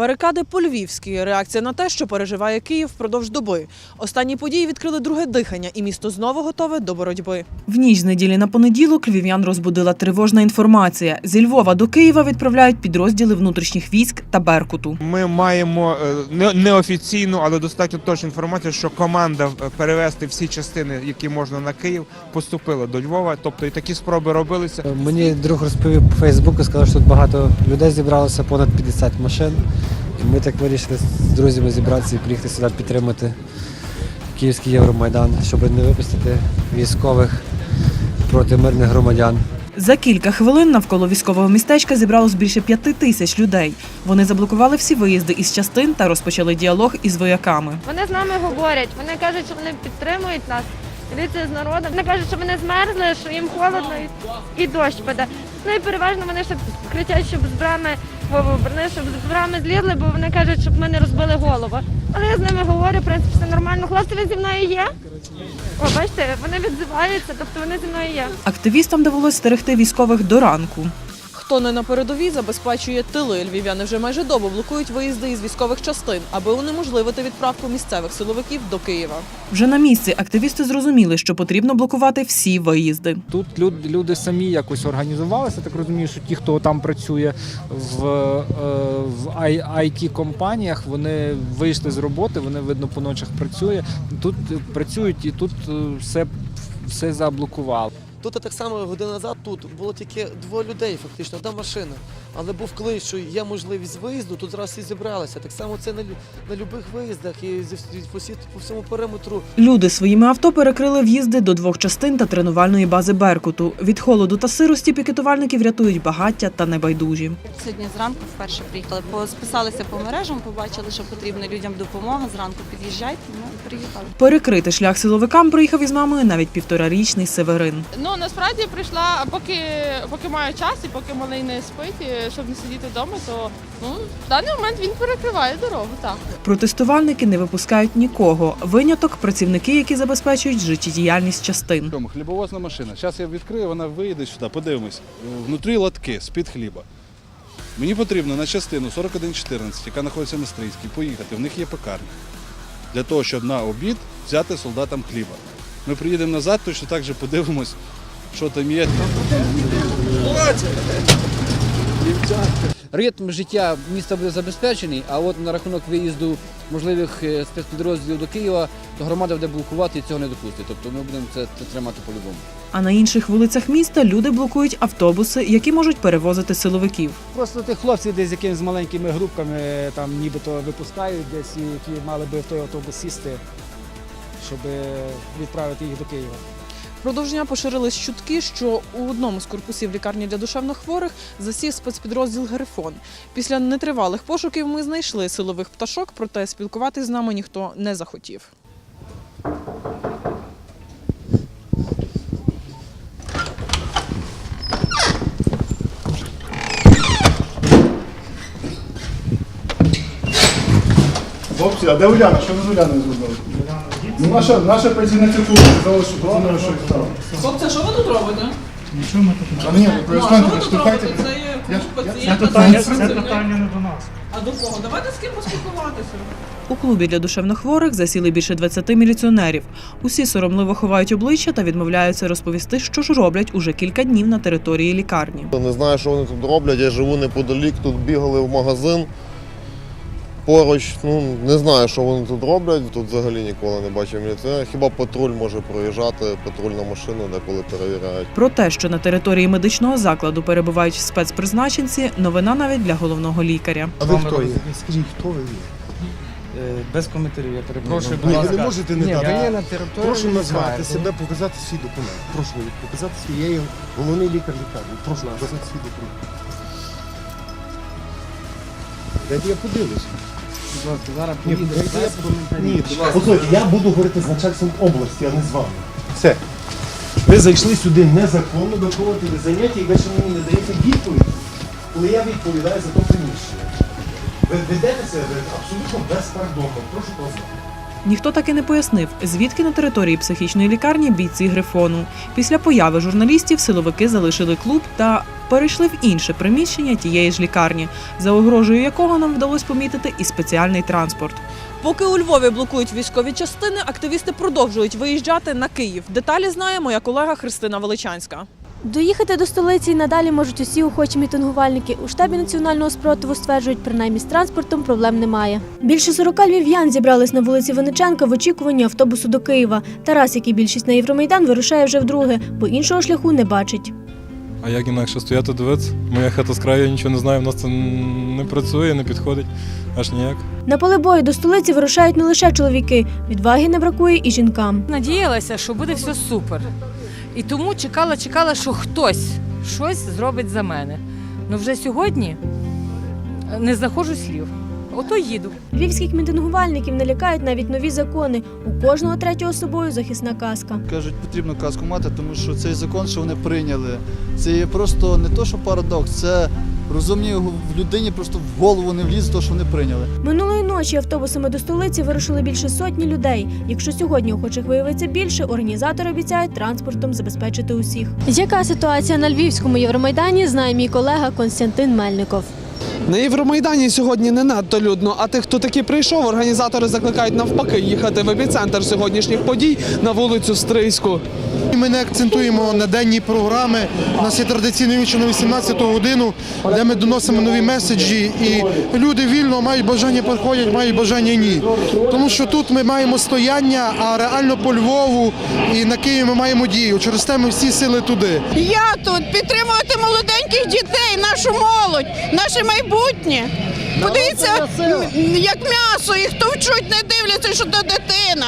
Барикади по-львівськи – реакція на те, що переживає Київ впродовж доби. Останні події відкрили друге дихання, і місто знову готове до боротьби. В ніч з неділі на понеділок львів'ян розбудила тривожна інформація. Зі Львова до Києва відправляють підрозділи внутрішніх військ та Беркуту. Ми маємо е, не- неофіційну, але достатньо точну інформацію, що команда е, перевести всі частини, які можна на Київ, поступила до Львова. Тобто і такі спроби робилися. Мені друг розповів по Фейсбуку, сказав, що тут багато людей зібралося, понад 50 машин. І ми так вирішили з друзями зібратися і приїхати сюди підтримати Київський Євромайдан, щоб не випустити військових проти мирних громадян. За кілька хвилин навколо військового містечка зібралось більше п'яти тисяч людей. Вони заблокували всі виїзди із частин та розпочали діалог із вояками. Вони з нами говорять, вони кажуть, що вони підтримують нас. Дивіться з народом. Вони кажуть, що вони змерзли, що їм холодно і, і дощ паде. Ну і переважно вони ще кричать, щоб з брами вони щоб з злізли, бо вони кажуть, щоб ми не розбили голову. Але я з ними говорю, в принципі, все нормально. Хлопці, ви зі мною є? О, бачите, вони відзиваються, тобто вони зі мною є. Активістам довелось стерегти військових до ранку. Хто не на передовій, забезпечує тили. Львів'яни вже майже добу блокують виїзди із військових частин, аби унеможливити відправку місцевих силовиків до Києва. Вже на місці активісти зрозуміли, що потрібно блокувати всі виїзди. Тут люд- люди самі якось організувалися. Так розумію, що ті, хто там працює в, е, в it компаніях вони вийшли з роботи, вони видно по ночах працює. Тут працюють і тут е, все, все заблокували. Тут так само годину назад тут було тільки двоє людей, фактично, одна машина. Але був клич, що є можливість виїзду, тут зараз всі зібралися. Так само це на, на любих виїздах і зі всі- по, по всьому периметру. Люди своїми авто перекрили в'їзди до двох частин та тренувальної бази Беркуту. Від холоду та сирості пікетувальників рятують багаття та небайдужі. Сьогодні зранку вперше приїхали. По- Списалися по мережам, побачили, що потрібна людям допомога. Зранку під'їжджайте. Ми приїхали. Перекрити шлях силовикам приїхав із мамою навіть півторарічний Северин. Ну насправді прийшла, поки, поки маю час і поки малий не спить, і щоб не сидіти вдома, то ну в даний момент він перекриває дорогу. Так. Протестувальники не випускають нікого. Виняток працівники, які забезпечують життєдіяльність частин. Чому? Хлібовозна машина. Зараз я відкрию, вона вийде сюди, подивимось. Внутрі лотки з-під хліба. Мені потрібно на частину 4114, яка знаходиться на Стрийській, поїхати. В них є пекарня. Для того, щоб на обід взяти солдатам хліба. Ми приїдемо назад, точно так же подивимось, що там є. Ритм життя міста буде забезпечений, а от на рахунок виїзду можливих е, спецпідрозділів до Києва, то громада буде блокувати і цього не допустить. Тобто ми будемо це, це тримати по-любому. А на інших вулицях міста люди блокують автобуси, які можуть перевозити силовиків. Просто тих хлопців десь з якимись маленькими групками там нібито випускають десь, які мали би в той автобус сісти, щоб відправити їх до Києва. Впродовж дня поширились чутки, що у одному з корпусів лікарні для душевнохворих засів спецпідрозділ Грифон. Після нетривалих пошуків ми знайшли силових пташок, проте спілкуватись з нами ніхто не захотів. Хлопці, а де Уляна? Що ви з Уляною зробили? Ну, наша, наша працівниця клубу сказала, що стало. Хлопці, що ви тут робите? А ні, ви штовхайте. Це є Я- пацієнт. Це питання, це питання не до нас. А до кого? Давайте з ким поспілкуватися. У клубі для душевнохворих засіли більше 20 міліціонерів. Усі соромливо ховають обличчя та відмовляються розповісти, що ж роблять уже кілька днів на території лікарні. Не знаю, що вони тут роблять. Я живу неподалік, тут бігали в магазин. Поруч, ну не знаю, що вони тут роблять. Тут взагалі ніколи не бачив міліціонерів. Хіба патруль може проїжджати, патрульна машина деколи перевіряють. Про те, що на території медичного закладу перебувають спецпризначенці, новина навіть для головного лікаря. А ви хто є? Скажіть, хто ви є? Без коментарів, я перепрошую. Ні, ви не можете не дати. на території. Прошу назвати себе, показати свій документ. Прошу показати свій. Я є головний лікар лікарні. Прошу показати свій документ. Дайте я подивлюся. Зараз Ні, без я Ні, послухайте, я буду говорити з начальством області, а не з вами. Все. Ви зайшли сюди незаконно виконувати заняття і ви ще мені не даєте відповідь, коли я відповідаю за то приміщення. Ви ведете себе абсолютно безпардонно. Прошу вас. Ніхто так і не пояснив, звідки на території психічної лікарні бійці грифону. Після появи журналістів силовики залишили клуб та перейшли в інше приміщення тієї ж лікарні, за огрожею якого нам вдалося помітити і спеціальний транспорт. Поки у Львові блокують військові частини, активісти продовжують виїжджати на Київ. Деталі знає моя колега Христина Величанська. Доїхати до столиці і надалі можуть усі охочі мітингувальники. У штабі національного спротиву стверджують, принаймні з транспортом проблем немає. Більше 40 львів'ян зібрались на вулиці Винниченка в очікуванні автобусу до Києва. Тарас, як і більшість на Євромайдан, вирушає вже вдруге, бо іншого шляху не бачить. А як інакше стояти дивитися? Моя хата з краю я нічого не знаю, в нас це не працює, не підходить, аж ніяк. На поле бою до столиці вирушають не лише чоловіки, відваги не бракує і жінкам. Надіялася, що буде все супер. І тому чекала, чекала, що хтось щось зробить за мене. Ну вже сьогодні не знаходжу слів. Ото їду. Львівських мітингувальників не лякають навіть нові закони. У кожного третього з собою захисна каска. Кажуть, потрібно каску мати, тому що цей закон, що вони прийняли, це є просто не то, що парадокс, це розумні в людині просто в голову не влізе, то, що вони прийняли. Минулої ночі автобусами до столиці вирушили більше сотні людей. Якщо сьогодні охочих виявиться більше, організатори обіцяють транспортом забезпечити усіх. Яка ситуація на львівському Євромайдані, знає мій колега Константин Мельников. На Євромайдані сьогодні не надто людно, а тих, хто таки прийшов, організатори закликають навпаки їхати в епіцентр сьогоднішніх подій на вулицю Стрийську. Ми не акцентуємо на денні програми. У нас є традиційний вечір на 18 годину, де ми доносимо нові меседжі, і люди вільно мають бажання приходять, мають бажання ні. Тому що тут ми маємо стояння, а реально по Львову і на Києві ми маємо дію. Через те ми всі сили туди. Я тут підтримувати молоденьких дітей, нашу молодь, наше майбутнє. Подивіться, як м'ясо, їх товчуть, не дивляться, що то дитина.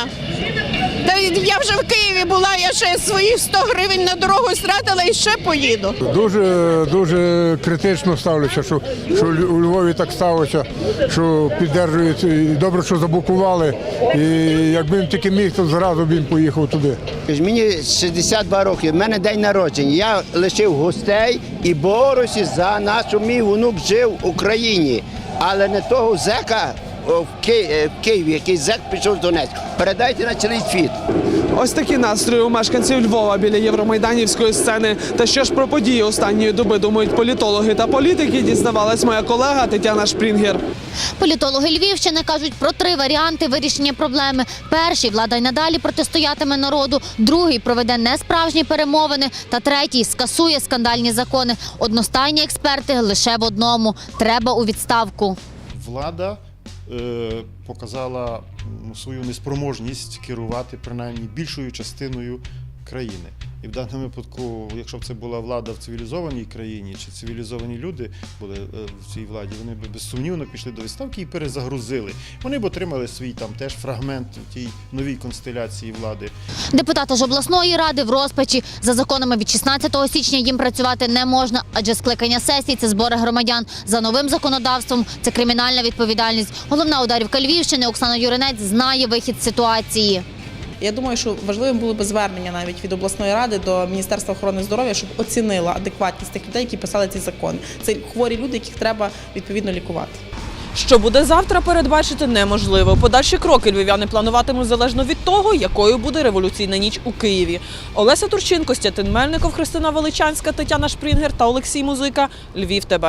Та я вже в Києві була, я ще свої 100 гривень на дорогу стратила і ще поїду. Дуже дуже критично ставлюся, що, що у Львові так сталося, що піддержують. І добре, що заблокували. І якби він тільки міг, то зразу б він поїхав туди. Мені 62 роки, в мене день народження. Я лишив гостей і борюся за нас, щоб мій внук жив в Україні. Але не того зека в Ки- е, в Києві, який зек пішов з Донецька. Передайте на цілий світ. Ось такі настрої у мешканців Львова біля євромайданівської сцени. Та що ж про події останньої доби думають політологи та політики, дізнавалась моя колега Тетяна Шпрінгер. Політологи Львівщини кажуть про три варіанти вирішення проблеми. Перший влада й надалі протистоятиме народу, другий проведе несправжні перемовини, та третій скасує скандальні закони. Одностайні експерти лише в одному: треба у відставку. влада е, показала свою неспроможність керувати принаймні більшою частиною країни. І в даному випадку, якщо б це була влада в цивілізованій країні чи цивілізовані люди були е, в цій владі, вони б безсумнівно пішли до відставки і перезагрузили. Вони б отримали свій там теж фрагмент тій новій констеляції влади. Депутати ж обласної ради в розпачі за законами від 16 січня їм працювати не можна, адже скликання сесій це збори громадян. За новим законодавством це кримінальна відповідальність. Головна ударівка Львівщини Оксана Юринець знає вихід з ситуації. Я думаю, що важливим було б звернення навіть від обласної ради до Міністерства охорони здоров'я, щоб оцінила адекватність тих людей, які писали ці закони. Це хворі люди, яких треба відповідно лікувати. Що буде завтра, передбачити неможливо. Подальші кроки львів'яни плануватимуть залежно від того, якою буде революційна ніч у Києві. Олеся Турчин, Костянтин Мельников, Христина Величанська, Тетяна Шпрінгер та Олексій Музика. Львів ТБ.